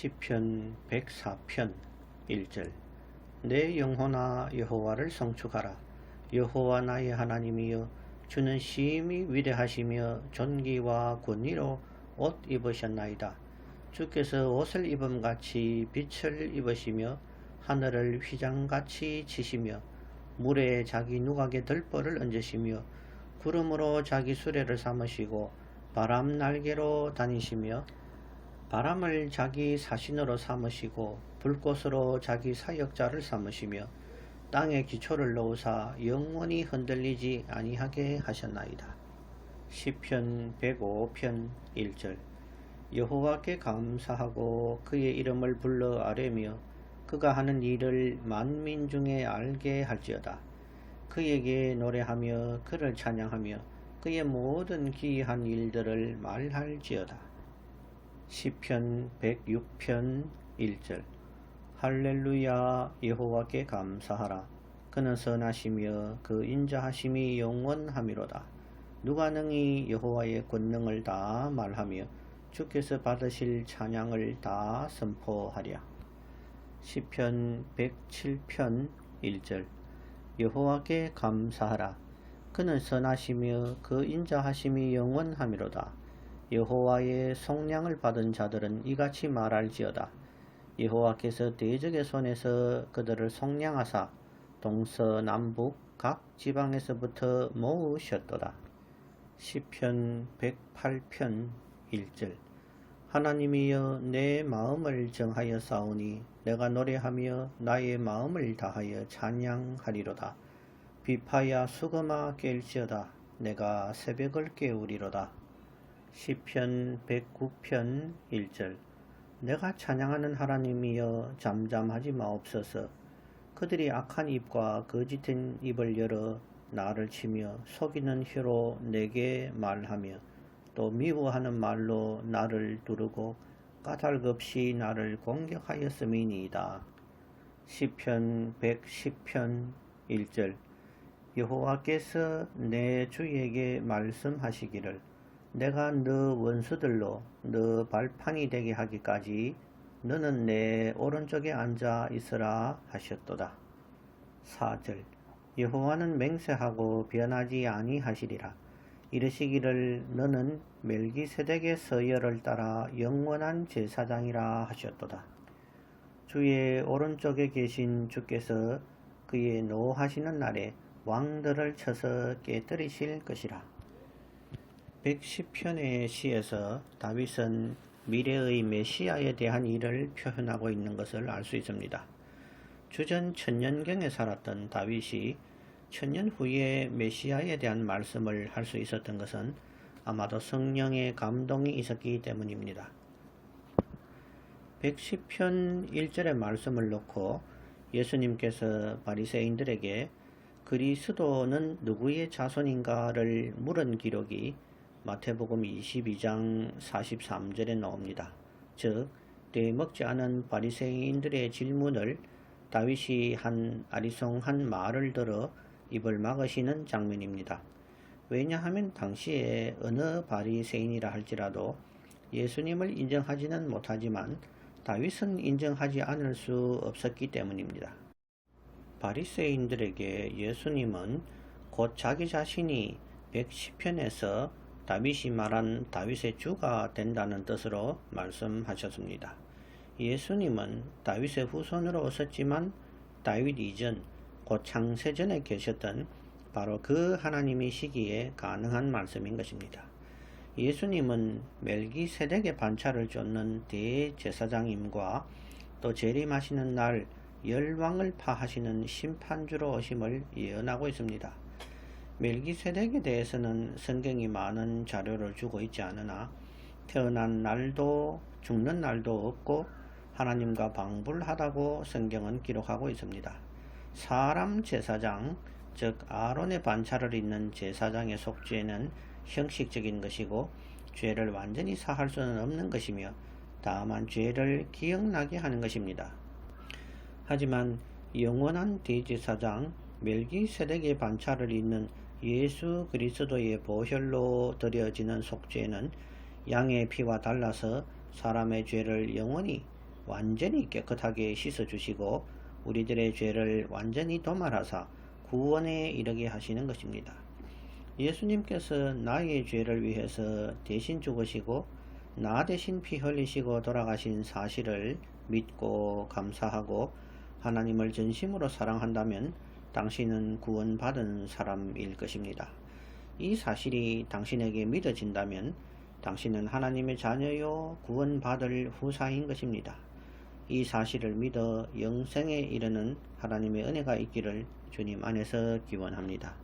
시편 104편 1절. 내 영혼아 여호와를 성축하라. 여호와 나의 하나님이여 주는 심히 위대하시며 존귀와 권위로 옷 입으셨나이다. 주께서 옷을 입음같이 빛을 입으시며 하늘을 휘장같이 치시며 물에 자기 누각에 들벌을 얹으시며 구름으로 자기 수레를 삼으시고 바람 날개로 다니시며 바람을 자기 사신으로 삼으시고 불꽃으로 자기 사역자를 삼으시며 땅에 기초를 놓으사 영원히 흔들리지 아니하게 하셨나이다. 시편 105편 1절 여호와께 감사하고 그의 이름을 불러 아뢰며 그가 하는 일을 만민 중에 알게 할지어다. 그에게 노래하며 그를 찬양하며 그의 모든 기이한 일들을 말할지어다. 시편 106편 1절. 할렐루야 여호와께 감사하라. 그는 선하시며 그 인자하심이 영원하미로다. 누가 능히 여호와의 권능을 다 말하며 주께서 받으실 찬양을 다 선포하랴. 시편 107편 1절. 여호와께 감사하라. 그는 선하시며 그 인자하심이 영원하미로다 여호와의 속량을 받은 자들은 이같이 말할지어다. 여호와께서 대적의 손에서 그들을 속량하사 동서남북 각 지방에서부터 모으셨도다. 시편 108편 1절 하나님이여 내 마음을 정하여 싸우니 내가 노래하며 나의 마음을 다하여 찬양하리로다. 비파야 수금아 깰지어다. 내가 새벽을 깨우리로다. 시편 109편 1절. 내가 찬양하는 하나님이여 잠잠하지 마옵소서. 그들이 악한 입과 거짓된 입을 열어 나를 치며 속이는 혀로 내게 말하며 또 미워하는 말로 나를 두르고 까닭없이 나를 공격하였음이니이다. 시편 110편 1절. 여호와께서 내 주에게 말씀하시기를 내가 너 원수들로 너 발판이 되게 하기까지 너는 내 오른쪽에 앉아 있으라 하셨도다. 4절 여호와는 맹세하고 변하지 아니하시리라. 이르시기를 너는 멜기세덱의 서열을 따라 영원한 제사장이라 하셨도다. 주의 오른쪽에 계신 주께서 그의 노하시는 날에 왕들을 쳐서 깨뜨리실 것이라. 110편의 시에서 다윗은 미래의 메시아에 대한 일을 표현하고 있는 것을 알 수 있습니다. 주전 천년경에 살았던 다윗이 천년 후에 메시아에 대한 말씀을 할 수 있었던 것은 아마도 성령의 감동이 있었기 때문입니다. 110편 1절의 말씀을 놓고 예수님께서 바리새인들에게 그리스도는 누구의 자손인가를 물은 기록이 마태복음 22장 43절에 나옵니다. 즉 되먹지 않은 바리새인들의 질문을 다윗이 한 아리송한 말을 들어 입을 막으시는 장면입니다. 왜냐하면 당시에 어느 바리새인이라 할지라도 예수님을 인정하지는 못하지만 다윗은 인정하지 않을 수 없었기 때문입니다. 바리새인들에게 예수님은 곧 자기 자신이 110편에서 다윗이 말한 다윗의 주가 된다는 뜻으로 말씀하셨습니다. 예수님은 다윗의 후손으로 오셨지만 다윗 이전 곧 창세전에 계셨던 바로 그 하나님이시기에 가능한 말씀인 것입니다. 예수님은 멜기세덱의 반차를 쫓는 대제사장임과 또 재림하시는 날 열왕을 파하시는 심판주로 오심을 예언하고 있습니다. 멜기세덱에 대해서는 성경이 많은 자료를 주고 있지 않으나 태어난 날도 죽는 날도 없고 하나님과 방불하다고 성경은 기록하고 있습니다. 사람 제사장, 즉 아론의 반차를 잇는 제사장의 속죄는 형식적인 것이고 죄를 완전히 사할 수는 없는 것이며 다만 죄를 기억나게 하는 것입니다. 하지만 영원한 대제사장 멜기세덱의 반차를 잇는 예수 그리스도의 보혈로 드려지는 속죄는 양의 피와 달라서 사람의 죄를 영원히 완전히 깨끗하게 씻어 주시고 우리들의 죄를 완전히 도말하사 구원에 이르게 하시는 것입니다. 예수님께서 나의 죄를 위해서 대신 죽으시고 나 대신 피 흘리시고 돌아가신 사실을 믿고 감사하고 하나님을 전심으로 사랑한다면 당신은 구원받은 사람일 것입니다. 이 사실이 당신에게 믿어진다면 당신은 하나님의 자녀요 구원받을 후사인 것입니다. 이 사실을 믿어 영생에 이르는 하나님의 은혜가 있기를 주님 안에서 기원합니다.